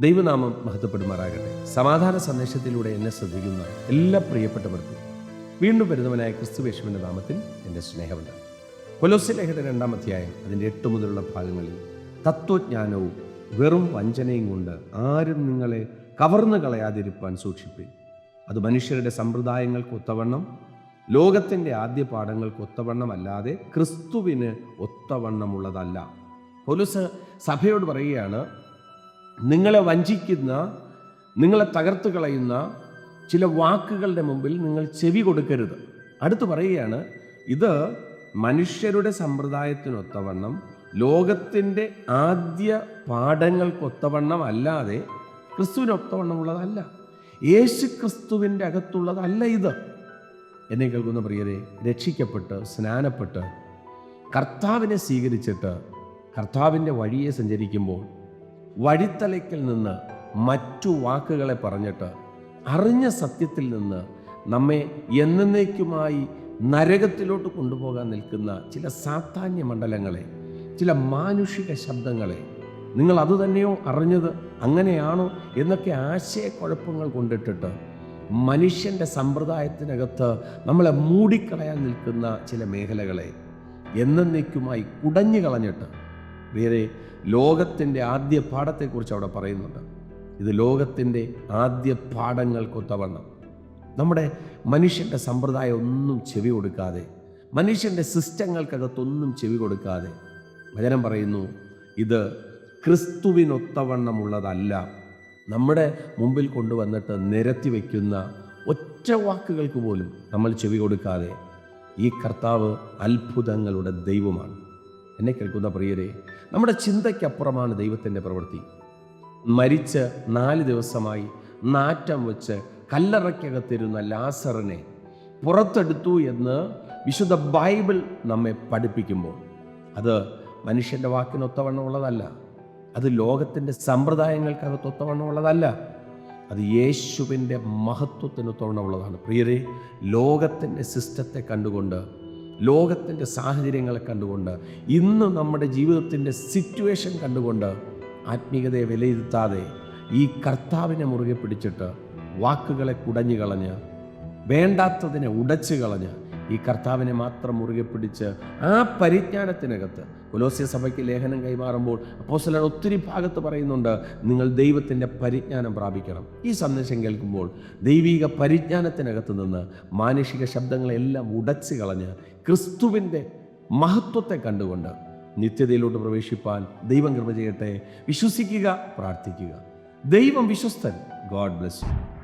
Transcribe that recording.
ദൈവനാമം മഹത്വപ്പെടുമാറാകട്ടെ. സമാധാന സന്ദേശത്തിലൂടെ എന്നെ ശ്രദ്ധിക്കുന്ന എല്ലാ പ്രിയപ്പെട്ടവർക്കും വീണ്ടും വരുന്നവനായ ക്രിസ്തുവേശുവിന്റെ നാമത്തിൽ എന്റെ സ്നേഹമുണ്ട് കൊലോസ്യ ലേഖന രണ്ടാം അധ്യായം അതിന്റെ എട്ട് മുതലുള്ള ഭാഗങ്ങളിൽ തത്വജ്ഞാനവും വെറും വഞ്ചനയും കൊണ്ട് ആരും നിങ്ങളെ കവർന്നു കളയാതിരിപ്പാൻ സൂക്ഷിപ്പിൻ. അത് മനുഷ്യരുടെ സമ്പ്രദായങ്ങൾക്ക് ഒത്തവണ്ണം ലോകത്തിന്റെ ആദ്യ പാഠങ്ങൾക്ക് ഒത്തവണ്ണം അല്ലാതെ ക്രിസ്തുവിന് ഒത്തവണ്ണമുള്ളതല്ല. പോലീസ് സഭയോട് പറയുകയാണ് നിങ്ങളെ വഞ്ചിക്കുന്ന നിങ്ങളെ തകർത്ത് കളയുന്ന ചില വാക്കുകളുടെ മുമ്പിൽ നിങ്ങൾ ചെവി കൊടുക്കരുത്. അടുത്ത് പറയുകയാണ് ഇത് മനുഷ്യരുടെ സമ്പ്രദായത്തിനൊത്തവണ്ണം ലോകത്തിന്റെ ആദ്യ പാഠങ്ങൾക്കൊത്തവണ്ണം അല്ലാതെ ക്രിസ്തുവിനൊത്തവണ്ണമുള്ളതല്ല. യേശു ക്രിസ്തുവിന്റെ അകത്തുള്ളതല്ല ഇത്. എന്നെ കേൾക്കുന്ന പ്രിയരെ രക്ഷിക്കപ്പെട്ട് സ്നാനപ്പെട്ട് കർത്താവിനെ സ്വീകരിച്ചിട്ട് കർത്താവിന്റെ വഴിയെ സഞ്ചരിക്കുമ്പോൾ വഴിത്തലയ്ക്കൽ നിന്ന് മറ്റു വാക്കുകളെ പറഞ്ഞിട്ട് അറിഞ്ഞ സത്യത്തിൽ നിന്ന് നമ്മെ എന്നേക്കുമായി നരകത്തിലോട്ട് കൊണ്ടുപോകാൻ നിൽക്കുന്ന ചില സാധാന്യ മണ്ഡലങ്ങളെ ചില മാനുഷിക ശബ്ദങ്ങളെ നിങ്ങൾ അതുതന്നെയോ അറിഞ്ഞത് അങ്ങനെയാണോ എന്നൊക്കെ ആശയക്കുഴപ്പങ്ങൾ കൊണ്ടിട്ടിട്ട് മനുഷ്യന്റെ സമ്പ്രദായത്തിനകത്ത് നമ്മളെ മൂടിക്കളയാൻ നിൽക്കുന്ന ചില മേഖലകളെ എന്നേക്കുമായി കുടഞ്ഞു കളഞ്ഞിട്ട് വേറെ ലോകത്തിന്റെ ആദ്യ പാഠത്തെക്കുറിച്ച് അവിടെ പറയുന്നുണ്ട്. ഇത് ലോകത്തിന്റെ ആദ്യ പാഠങ്ങൾക്കൊത്തവണ്ണം. നമ്മുടെ മനുഷ്യന്റെ സമ്പ്രദായം ഒന്നും ചെവി കൊടുക്കാതെ മനുഷ്യന്റെ സിസ്റ്റങ്ങൾക്കകത്തൊന്നും ചെവി കൊടുക്കാതെ വചനം പറയുന്നു ഇത് ക്രിസ്തുവിനൊത്തവണ്ണമുള്ളതല്ല. നമ്മുടെ മുമ്പിൽ കൊണ്ടുവന്നിട്ട് നിരത്തി വയ്ക്കുന്ന ഒറ്റ വാക്കുകൾക്ക് പോലും നമ്മൾ ചെവി കൊടുക്കാതെ ഈ കർത്താവ് അത്ഭുതങ്ങളുടെ ദൈവമാണ്. എന്നെ കേൾക്കുന്ന പ്രിയരെ നമ്മുടെ ചിന്തയ്ക്കപ്പുറമാണ് ദൈവത്തിന്റെ പ്രവൃത്തി. മരിച്ച് നാല് ദിവസമായി നാറ്റം വെച്ച് കല്ലറയ്ക്കകത്തിരുന്ന ലാസറിനെ പുറത്തെടുത്തു എന്ന് വിശുദ്ധ ബൈബിൾ നമ്മെ പഠിപ്പിക്കുമ്പോൾ. അത് മനുഷ്യന്റെ വാക്കിനൊത്തവണ്ണമുള്ളതല്ല അത് ലോകത്തിന്റെ സമ്പ്രദായങ്ങൾക്കകത്തൊത്തവണ്ണമുള്ളതല്ല അത് യേശുവിന്റെ മഹത്വത്തിന് മഹത്വത്തിനൊത്തവണ്ണമുള്ളതാണ് പ്രിയരെ ലോകത്തിന്റെ സിസ്റ്റത്തെ കണ്ടുകൊണ്ട് ലോകത്തിന്റെ സാഹചര്യങ്ങളെ കണ്ടുകൊണ്ട് ഇന്ന് നമ്മുടെ ജീവിതത്തിന്റെ സിറ്റുവേഷൻ കണ്ടുകൊണ്ട് ആത്മീയതയെ വിലയിരുത്താതെ ഈ കർത്താവിനെ മുറുകെ പിടിച്ചിട്ട് വാക്കുകളെ കുടഞ്ഞു കളഞ്ഞ് വേണ്ടാത്തതിനെ ഉടച്ചു കളഞ്ഞ് ഈ കർത്താവിനെ മാത്രം മുറുകെ പിടിച്ച് ആ പരിജ്ഞാനത്തിനകത്ത് കൊലോസ്യ സഭയ്ക്ക് ലേഖനം കൈമാറുമ്പോൾ അപ്പോസ്തലൻ ഒത്തിരി ഭാഗത്ത് പറയുന്നുണ്ട് നിങ്ങൾ ദൈവത്തിന്റെ പരിജ്ഞാനം പ്രാപിക്കണം. ഈ സന്ദേശം കേൾക്കുമ്പോൾ ദൈവിക പരിജ്ഞാനത്തിനകത്ത് നിന്ന് മാനുഷിക ശബ്ദങ്ങളെല്ലാം ഉടച്ചു കളഞ്ഞ് ക്രിസ്തുവിന്റെ മഹത്വത്തെ കണ്ടുകൊണ്ട് നിത്യതയിലോട്ട് പ്രവേശിപ്പാൻ ദൈവം കൃപ ചെയ്യട്ടെ. വിശ്വസിക്കുക പ്രാർത്ഥിക്കുക. ദൈവം വിശ്വസ്തൻ. God bless you.